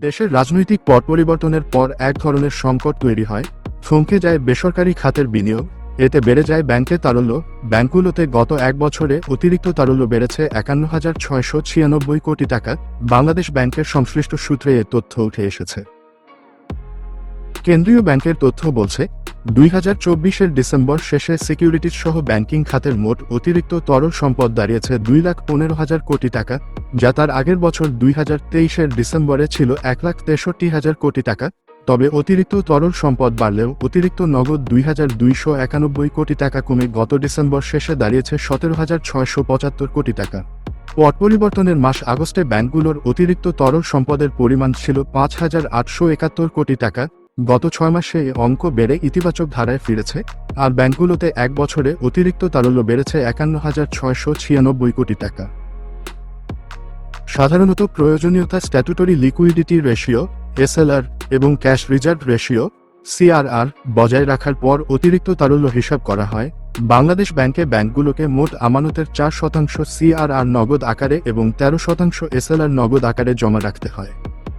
দেশের রাজনৈতিক পট পরিবর্তনের পর এক ধরনের সংকট তৈরি হয়। থমকে যায় বেসরকারি খাতের বিনিয়োগ। এতে বেড়ে যায় ব্যাংকের তারল্য। ব্যাংকগুলোতে গত এক বছরে অতিরিক্ত তারল্য বেড়েছে একান্ন হাজার ছয়শো ছিয়ানব্বই কোটি টাকা। বাংলাদেশ ব্যাংকের সংশ্লিষ্ট সূত্রে এ তথ্য উঠে এসেছে। কেন্দ্রীয় ব্যাংকের তথ্য বলছে, দুই হাজার চব্বিশের ডিসেম্বর শেষে সিকিউরিটিজ সহ ব্যাংকিং খাতের মোট অতিরিক্ত তরল সম্পদ দাঁড়িয়েছে দুই লাখ পনেরো হাজার কোটি টাকা। যা তার আগের বছর দুই হাজার তেইশের ডিসেম্বরে ছিল এক লাখ তেষট্টি হাজার কোটি টাকা, তবে অতিরিক্ত তরল সম্পদ বাড়লেও অতিরিক্ত নগদ দুই হাজার দুইশো একানব্বই কোটি টাকা কমে গত ডিসেম্বর শেষে দাঁড়িয়েছে সতেরো হাজার ছয়শো পঁচাত্তর কোটি টাকা। পট পরিবর্তনের মাস আগস্টে ব্যাংকগুলোর অতিরিক্ত তরল সম্পদের পরিমাণ ছিল পাঁচ হাজার আটশো একাত্তর কোটি টাকা, গত ছয় মাসে এই অঙ্ক বেড়ে ইতিবাচক ধারায় ফিরেছে, আর ব্যাংকগুলোতে এক বছরে অতিরিক্ত তারল্য বেড়েছে একান্ন হাজার ছয়শো ছিয়ানব্বই কোটি টাকা। সাধারণত প্রয়োজনীয়তা স্ট্যাটুটরি লিকুইডিটি রেশিও এসএলআর এবং ক্যাশ রিজার্ভ রেশিও সিআরআর বজায় রাখার পর অতিরিক্ত তারল্য হিসাব করা হয়। বাংলাদেশ ব্যাংকে ব্যাংকগুলোকে মোট আমানতের চার শতাংশ সিআরআর নগদ আকারে এবং তেরো শতাংশ এসএলআর নগদ আকারে জমা রাখতে হয়।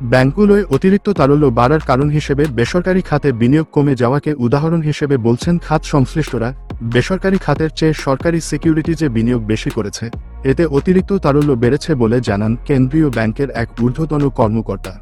ব্যাংকগুলোয় অতিরিক্ত তারল্য বাড়ার কারণ হিসেবে বেসরকারি খাতে বিনিয়োগ কমে যাওয়াকে উদাহরণ হিসেবে বলছেন খাত সংশ্লিষ্টরা। বেসরকারি খাতের চেয়ে সরকারি সিকিউরিটিজে বিনিয়োগ বেশি করেছে এতে অতিরিক্ত তারল্য বেড়েছে বলে জানান কেন্দ্রীয় ব্যাংকের এক ঊর্ধ্বতন কর্মকর্তা।